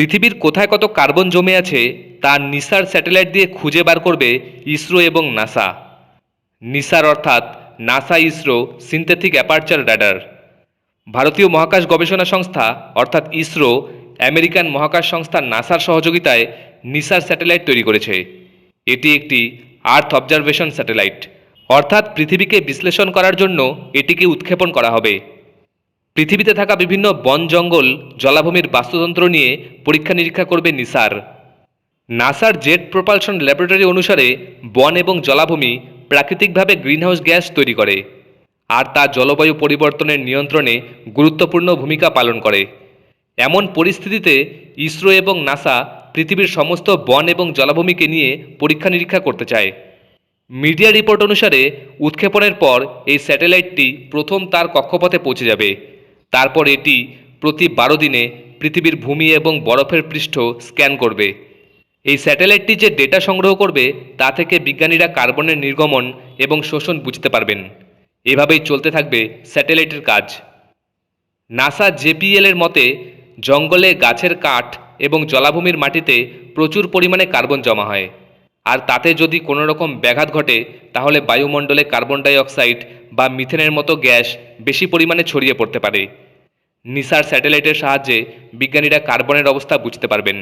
পৃথিবীর কোথায় কত কার্বন জমে আছে, তা নিসার স্যাটেলাইট দিয়ে খুঁজে বার করবে ইসরো এবং নাসা। নিসার অর্থাৎ NASA ISRO synthetic aperture radar ভারতীয় মহাকাশ গবেষণা সংস্থা, অর্থাৎ ইসরো, আমেরিকান মহাকাশ সংস্থা নাসার সহযোগিতায় নিসার স্যাটেলাইট তৈরি করেছে। এটি একটি আর্থ অবজারভেশন স্যাটেলাইট অর্থাৎ পৃথিবীকে বিশ্লেষণ করার জন্য এটিকে উৎক্ষেপণ করা হবে। পৃথিবীতে থাকা বিভিন্ন বন জঙ্গল, জলাভূমির বাস্তুতন্ত্র নিয়ে পরীক্ষা নিরীক্ষা করবে নিসার। নাসার জেট প্রপালশন ল্যাবরেটরি অনুসারে বন এবং জলাভূমি প্রাকৃতিকভাবে গ্রিনহাউস গ্যাস তৈরি করে, আর তা জলবায়ু পরিবর্তনের নিয়ন্ত্রণে গুরুত্বপূর্ণ ভূমিকা পালন করে। এমন পরিস্থিতিতে ইসরো এবং নাসা পৃথিবীর সমস্ত বন এবং জলাভূমিকে নিয়ে পরীক্ষা নিরীক্ষা করতে চায়। মিডিয়া রিপোর্ট অনুসারে উৎক্ষেপণের পর এই স্যাটেলাইটটি প্রথম তার কক্ষপথে পৌঁছে যাবে। তারপর এটি প্রতি বারো দিনে পৃথিবীর ভূমি এবং বরফের পৃষ্ঠ স্ক্যান করবে। এই স্যাটেলাইটটি যে ডেটা সংগ্রহ করবে, তা থেকে বিজ্ঞানীরা কার্বনের নির্গমন এবং শোষণ বুঝতে পারবেন। এভাবেই চলতে থাকবে স্যাটেলাইটের কাজ। নাসা জেপিএল এর মতে, জঙ্গলে গাছের কাঠ এবং জলাভূমির মাটিতে প্রচুর পরিমাণে কার্বন জমা হয়। আর তাতে যদি কোনো রকম ব্যাঘাত ঘটে, তাহলে বায়ুমণ্ডলে কার্বন ডাই অক্সাইড বা মিথেনের মতো গ্যাস বেশি পরিমাণে ছড়িয়ে পড়তে পারে। নিসার স্যাটেলাইটের সাহায্যে বিজ্ঞানীরা কার্বনের অবস্থা বুঝতে পারবেন।